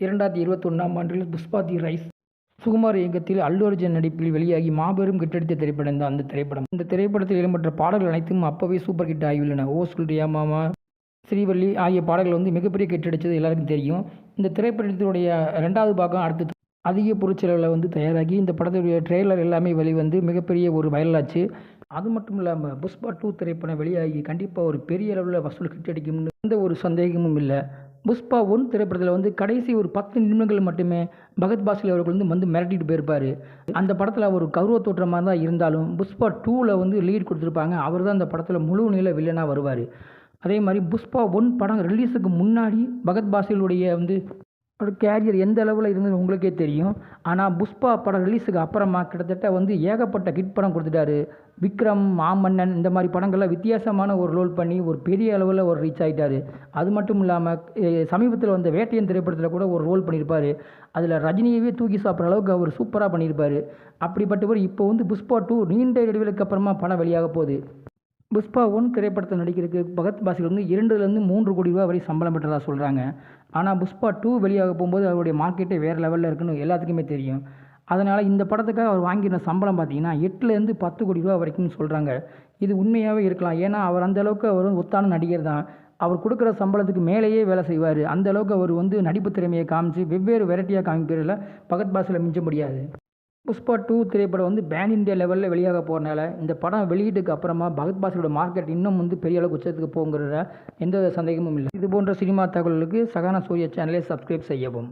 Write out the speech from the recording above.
இரண்டாயிரத்தி இருபத்தொன்னாம் ஆண்டில் புஷ்பா தி ரைஸ் சுகுமார் இயக்கத்தில் அல்லு அர்ஜுன் நடிப்பில் வெளியாகி மாபெரும் கிட்டடித்த திரைப்படம் தான். அந்த திரைப்படம். இந்த திரைப்படத்தில் இடம்பெற்ற பாடல்கள் அனைத்தும் அப்போவே சூப்பர் ஹிட் ஆகியுள்ளன. ஓ சொல்றியா மாமா? ஸ்ரீவள்ளி ஆகிய பாடல்கள் வந்து மிகப்பெரிய கெட்டடிச்சது எல்லாருக்கும் தெரியும். இந்த திரைப்படத்தினுடைய ரெண்டாவது பாகம் அடுத்து அதிக பொருட்செலவில் வந்து தயாராகி இந்த படத்துடைய ட்ரெய்லர் எல்லாமே வெளிவந்து மிகப்பெரிய ஒரு வைரலாச்சு. அது மட்டும் இல்லாமல் புஷ்பா டூ திரைப்படம் வெளியாகி கண்டிப்பாக ஒரு பெரிய அளவில் வசூல் கிட்டடிக்கும்னு எந்த ஒரு சந்தேகமும் இல்லை. புஷ்பா ஒன் திரைப்படத்தில் வந்து கடைசி ஒரு பத்து நிமிடங்கள் மட்டுமே பகத் பாசில் அவர்கள் வந்து வந்து மிரட்டிட்டு போயிருப்பார். அந்த படத்தில் அவர் கௌரவ தோற்றமாக தான் இருந்தாலும் புஷ்பா டூவில் வந்து லீட் கொடுத்துருப்பாங்க. அவர் தான் அந்த படத்தில் முழு நில வில்லனாக வருவார். அதே மாதிரி புஷ்பா ஒன் படம் ரிலீஸுக்கு முன்னாடி பகத் பாசிலுடைய வந்து கேரியர் எந்த அளவில் இருந்தது உங்களுக்கே தெரியும். ஆனால் புஷ்பா படம் ரிலீஸுக்கு அப்புறமா கிட்டத்தட்ட வந்து ஏகப்பட்ட ஹிட் படம் கொடுத்துட்டாரு. விக்ரம் மாமன்னன் இந்த மாதிரி படங்கள்லாம் வித்தியாசமான ஒரு ரோல் பண்ணி ஒரு பெரிய அளவில் ஒரு ரீச் ஆகிட்டார் அது மட்டும் இல்லாமல் சமீபத்தில் வந்த வேட்டையன் திரைப்படத்தில் கூட ஒரு ரோல் பண்ணியிருப்பார். அதில் ரஜினியவே தூக்கி சாப்பிட்ற அளவுக்கு அவர் சூப்பராக பண்ணியிருப்பார். அப்படிப்பட்டவர் இப்போ வந்து புஷ்பா டூ நீண்ட இடைவெளிக்கு அப்புறமா படம் வெளியாக போகுது. புஷ்பா ஒன் திரைப்படத்தில் நடிக்கிறதுக்கு பகத் பாசிகள் வந்து இரண்டுலேருந்து மூன்று கோடி ரூபா வரை சம்பளம் பெற்றதாக சொல்கிறாங்க ஆனால் புஷ்பா டூ வெளியாக போகும்போது அவருடைய மார்க்கெட்டே வேறு லெவலில் இருக்குன்னு எல்லாத்துக்குமே தெரியும். அதனால் இந்த படத்துக்காக அவர் வாங்கின சம்பளம் பார்த்தீங்கன்னா எட்டுலேருந்து பத்து கோடி ரூபா வரைக்கும் சொல்கிறாங்க இது உண்மையாகவே இருக்கலாம். ஏன்னா அவர் அந்த அளவுக்கு அவர் வந்து ஒத்தான நடிகர் தான். அவர் கொடுக்குற சம்பளத்துக்கு மேலேயே வேலை செய்வார். அந்த அளவுக்கு அவர் வந்து நடிப்பு திறமையை காமிச்சு வெவ்வேறு வெரைட்டியாக காமிக்கிறதுல பகத் பாசில் மிஞ்ச முடியாது. புஷ்பா டூ திரைப்படம் வந்து பேன் இந்தியா லெவலில் வெளியாக போகிறனால இந்த படம் வெளியீட்டுக்கு அப்புறமா பகத் பாசிலோட மார்க்கெட் இன்னும் வந்து பெரிய அளவுக்கு உச்சத்துக்கு போங்கிற எந்த சந்தேகமும் இல்லை. இது போன்ற சினிமா தகவல்களுக்கு சகானா சூரிய சேனலை சப்ஸ்கிரைப் செய்யவும்.